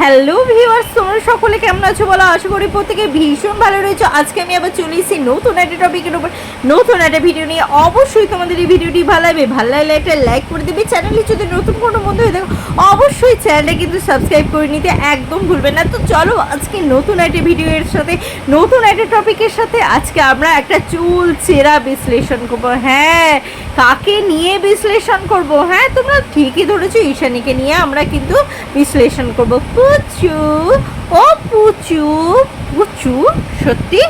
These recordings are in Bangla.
হ্যালো ভিউয়ার্স তোমরা সকলে কেমন আছো বলো? আশা করি প্রত্যেকে ভীষণ ভালো রয়েছে। আজকে আমি আবার চলে এসেছি নতুন একটা টপিকের উপর। নতুন একটা ভিডিও নিয়ে। অবশ্যই তোমাদের এই ভিডিওটি ভালো লাগবে। ভালো লাগলে একটা লাইক করে দেবে। চ্যানেলে যদি নতুন কোনো বন্ধু হয়ে দেখো অবশ্যই চ্যানেলটা কিন্তু সাবস্ক্রাইব করে নিতে একদম ভুলবে না। তো চলো, আজকে নতুন একটা ভিডিওর সাথে, নতুন একটা টপিকের সাথে আজকে আমরা একটা চুল চেরা বিশ্লেষণ করব। হ্যাঁ কাকে নিয়ে বিশ্লেষণ করব? হ্যাঁ তোমরা ঠিকই ধরেছো, ঈশানীকে নিয়ে আমরা কিন্তু বিশ্লেষণ করব। পুচু, ও পুচু পুচু, সত্যি?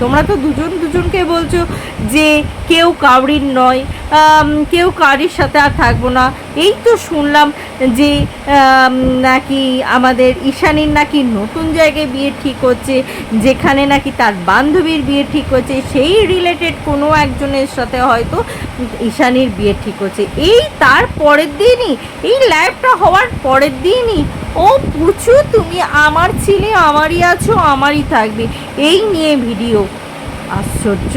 তোমরা তো দুজন দুজনকে বলছো যে কেউ কাউরির নয় কেউ কারির সাথে আর থাকব না। এই তো শুনলাম যে নাকি আমাদের ঈশানীর নাকি নতুন জায়গায় বিয়ে ঠিক হচ্ছে, যেখানে নাকি তার বান্ধবীর বিয়ে ঠিক হচ্ছে, সেই রিলেটেড কোনো একজনের সাথে হয়তো ঈশানীর বিয়ে ঠিক হচ্ছে এই তার পরের দিনই, এই লাইভটা হওয়ার পরের দিনই, ও পুচু, তুমি আমার ছেলে, আমারই আছো, আমারই থাকবে। এই নিয়ে ভিডিও। আশ্চর্য।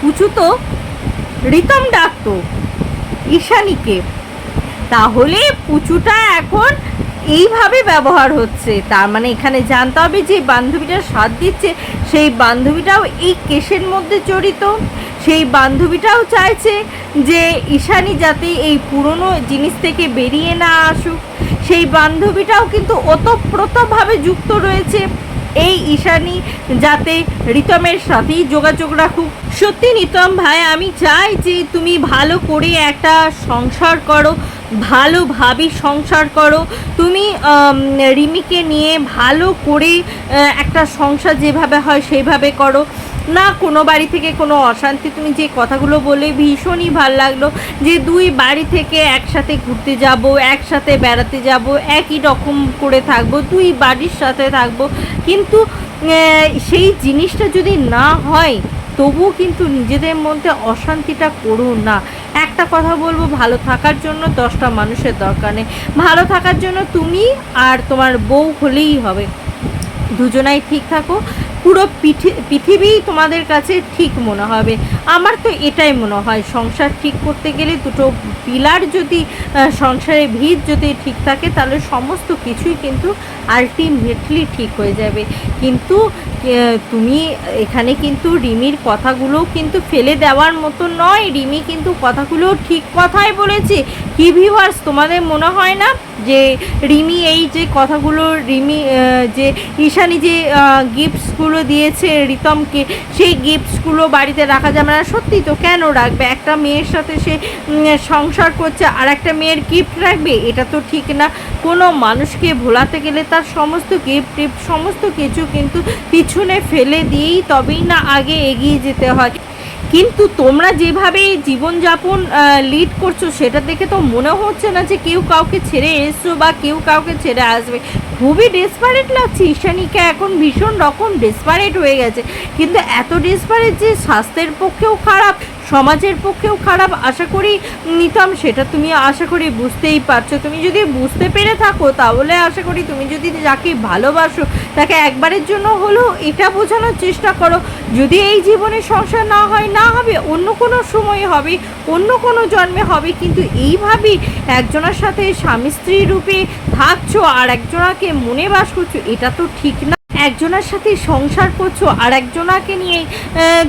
পুচু তো রিতম ডাকতো ঈশানীকে। তাহলে পুচুটা এখন এইভাবে ব্যবহার হচ্ছে। তার মানে এখানে জানতে হবে যে বান্ধবীটা সাথ দিচ্ছে, সেই বান্ধবীটাও এই কেসের মধ্যে জড়িত। সেই বান্ধবীটাও চাইছে যে ঈশানি যাতে এই পুরনো জিনিস থেকে বেরিয়ে না আসুক। সেই বান্ধবীটাও কিন্তু ওতপ্রোতভাবে যুক্ত রয়েছে এই ঈশানী যাতে রিতমের সাথেই যোগাযোগ রাখুক। সত্যি নিতম ভাই, আমি চাই যে তুমি ভালো করে একটা সংসার করো, ভালোভাবে সংসার করো। তুমি রিমিকে নিয়ে ভালো করে একটা সংসার যেভাবে হয় সেইভাবে করো। না, কোনো বাড়ি থেকে কোনো অশান্তি। তুমি যে কথাগুলো বলে ভীষণই ভালো লাগল যে দুই বাড়ি থেকে একসাথে ঘুরতে যাব, একসাথে বেড়াতে যাব, একই রকম করে থাকব, দুই বাড়ির সাথে থাকব। কিন্তু সেই জিনিসটা যদি না হয়, তবুও কিন্তু নিজেদের মধ্যে অশান্তিটা করুন না। একটা কথা বলব, ভালো থাকার জন্য দশটা মানুষের দরকার নেই। ভালো থাকার জন্য তুমি আর তোমার বউ হলেই হবে। দুজনাই ঠিক থাকো। পুরো পৃথি- পৃথিবীই তোমাদের কাছে ঠিক মনে হবে। আমার তো এটাই মনে হয়, সংসার ঠিক করতে গেলে দুটো পিলার যদি সংসারে ভিত যদি ঠিক থাকে, তাহলে সমস্ত কিছুই কিন্তু আলটিমেটলি ঠিক হয়ে যাবে। কিন্তু তুমি এখানে কিন্তু রিমির কথাগুলো কিন্তু ফেলে দেওয়ার মতো নয়। রিমি কিন্তু কথাগুলো ঠিক কথাই বলেছে। কি ভিউয়ার্স তোমাদের মনে হয় না যে রিমি এই যে কথাগুলো, রিমি যে ঈশানি যে গিফটসগুলো দিয়েছে রিতমকে, সেই গিফটসগুলো বাড়িতে রাখা যাবে না সত্যি তো কেন রাখবে? একটা মেয়ের সাথে সে সংসার করছে, আর একটা মেয়ের গিফট রাখবে? এটা তো ঠিক না। কোনো মানুষকে ভোলাতে গেলে তার সমস্ত গিফট সমস্ত কিছু কিন্তু পিছনে ফেলে দিয়েই তবেই না আগে এগিয়ে যেতে হয়। কিন্তু তোমরা যেভাবে জীবনযাপন লিড করছ সেটা দেখে তো মনে হচ্ছে না যে কেউ কাউকে ছেড়ে এসছো বা কেউ কাউকে ছেড়ে আসবে। খুবই ডেসপারেট লাগছে ঈশানীকে, এখন ভীষণ রকম ডেসপারেট হয়ে গেছে। কিন্তু এত ডেসপারেট যে স্বাস্থ্যের পক্ষেও খারাপ সমাজের পক্ষেও খারাপ, আশা করি নিতাম, সেটা তুমি আশা করি বুঝতেই পারছ। তুমি যদি বুঝতে পেরে থাকো, তাহলে আশা করি তুমি যদি যাকে ভালোবাসো, তাকে একবারের জন্য হলেও এটা বোঝানোর চেষ্টা করো। যদি এই জীবনে সংসার না হয়, না হবে, অন্য কোনো সময় হবে, অন্য কোনো জন্মে হবে, কিন্তু এইভাবেই একজনের সাথে স্বামী স্ত্রী রূপে থাকছো আর একজনাকে মনে বাস করছ, এটা তো ঠিক না। একজনের সাথে সংসার করছ, আর একজনাকে নিয়ে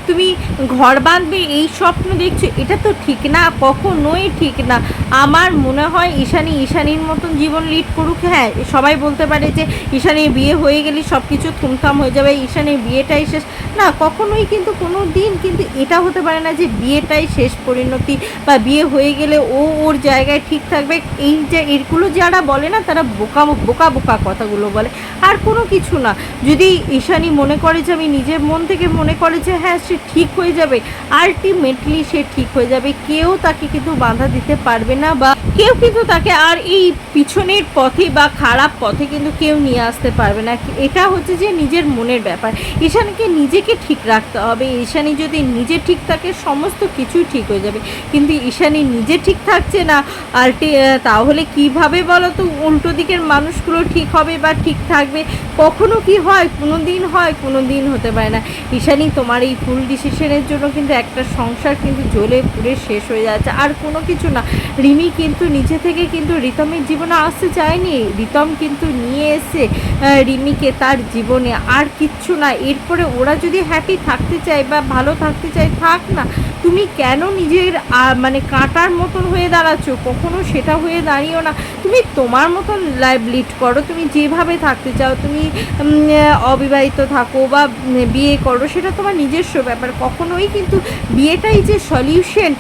তুমি ঘর বাঁধবে, এই স্বপ্ন দেখছ, এটা তো ঠিক না, কখনোই ঠিক না। আমার মনে হয় ঈশানি ঈশানীর মতন জীবন লিড করুক হ্যাঁ সবাই বলতে পারে যে ঈশানীর বিয়ে হয়ে গেলে সব কিছু থুমথাম হয়ে যাবে, ঈশানীর বিয়েটাই শেষ। না, কখনোই কিন্তু কোনো দিন কিন্তু এটা হতে পারে না যে বিয়েটাই শেষ পরিণতি, বা বিয়ে হয়ে গেলে ও ওর জায়গায় ঠিক থাকবে। এই যে এগুলো যারা বলে না, তারা বোকা বোকা বোকা কথাগুলো বলে। আর কোনো কিছু না। যদি ঈশানী মনে করে যে আমি নিজের মন থেকে মনে করে যে হ্যাঁ সে ঠিক হয়ে যাবে আলটিমেটলি সে ঠিক হয়ে যাবে। কেউ তাকে কিন্তু বাধা দিতে পারবে না বা কেউ কিন্তু তাকে আর এই পিছনের পথে বা খারাপ পথে কিন্তু কেউ নিয়ে আসতে পারবে না। এটা হচ্ছে যে নিজের মনের ব্যাপার। ঈশানীকে নিজেকে ঠিক রাখতে হবে। ঈশানী যদি নিজে ঠিক থাকে, সমস্ত কিছুই ঠিক হয়ে যাবে। কিন্তু ঈশানী নিজে ঠিক থাকছে না, আলটি তাহলে কীভাবে বলো তো উল্টো দিকের মানুষগুলো ঠিক হবে বা ঠিক থাকবে? কখনো কি হয় হয় কোনো দিন হয় কোনো দিন হতে পারে না। ঈশানি, তোমার এই ফুল ডিসিশনের জন্য কিন্তু একটা সংসার কিন্তু জ্বলে পুড়ে শেষ হয়ে যাচ্ছে। আর কোনো কিছু না। রিমি কিন্তু নিজে থেকে কিন্তু রিতমের জীবনে আসতে চায়নি। রিতম কিন্তু নিয়ে এসে রিমিকে তার জীবনে আর কিচ্ছু না। এরপরে ওরা যদি হ্যাপি থাকতে চায় বা ভালো থাকতে চায়, থাক না। তুমি কেন নিজের মানে কাঁটার মতন হয়ে দাঁড়াচ্ছ? কখনো সেটা হয়ে দাঁড়িয়েও না। তুমি তোমার মতন লাইভ লিড করো। তুমি যেভাবে থাকতে চাও, তুমি অবিবাহিত থাকো বা বিয়ে করো, সেটা তোমার নিজস্ব ব্যাপার। কখনোই কিন্তু বিয়েটাই যে সলিউশন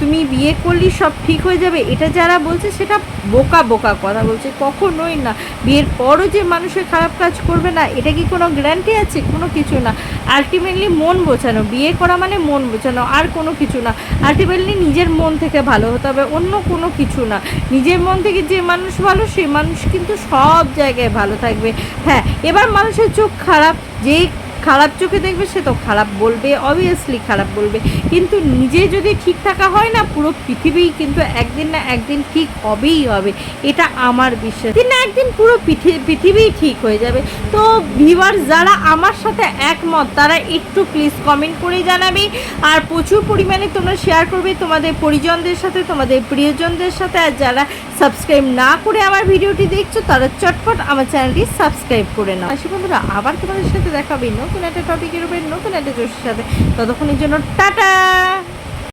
তুমি বিয়ে করলেই সব ঠিক হয়ে যাবে, এটা যারা বলছে সেটা বোকা বোকা কথা বলছে, কখনোই না। বিয়ের পরও যে মানুষের খারাপ কাজ করবে না, এটা কি কোনো গ্যারান্টি আছে? কোনো কিছু না। আলটিমেটলি মন বোঝানো, বিয়ে করা মানে মন বোঝানো, আর কোনো কিছু না। আলটিমেটলি নিজের মন থেকে ভালো হতে হবে, অন্য কোনো কিছু না। নিজের মন থেকে যে মানুষ ভালো, সে মানুষ কিন্তু সব জায়গায় ভালো থাকবে। হ্যাঁ এবার মানুষের চোখ খারাপ, যে খারাপ চোখে দেখবে সে তো খারাপ বলবে অবভিয়াসলি খারাপ বলবে। কিন্তু নিজে যদি ঠিক থাকা হয় না, পুরো পৃথিবী কিন্তু একদিন না একদিন ঠিক হবেই হবে। এটা আমার বিশ্বাস। দিন না একদিন পুরো পৃথি- পৃথিবীই ঠিক হয়ে যাবে। তো ভিউয়ার যারা আমার সাথে একমত, তারা একটু প্লিজ কমেন্ট করে জানাবে। আর প্রচুর পরিমাণে তোমরা শেয়ার করবে তোমাদের পরিজনদের সাথে, তোমাদের প্রিয়জনদের সাথে। আর যারা সাবস্ক্রাইব না করে আমার ভিডিওটি দেখছ তারা চটপট আমার চ্যানেলটি সাবস্ক্রাইব করে নাও। আসি বন্ধুরা, আবার তোমাদের সাথে দেখাবি নতুন একটা টপিকের উপরে, নতুন একটা জোশের সাথে। ততক্ষণের জন্য টাটা!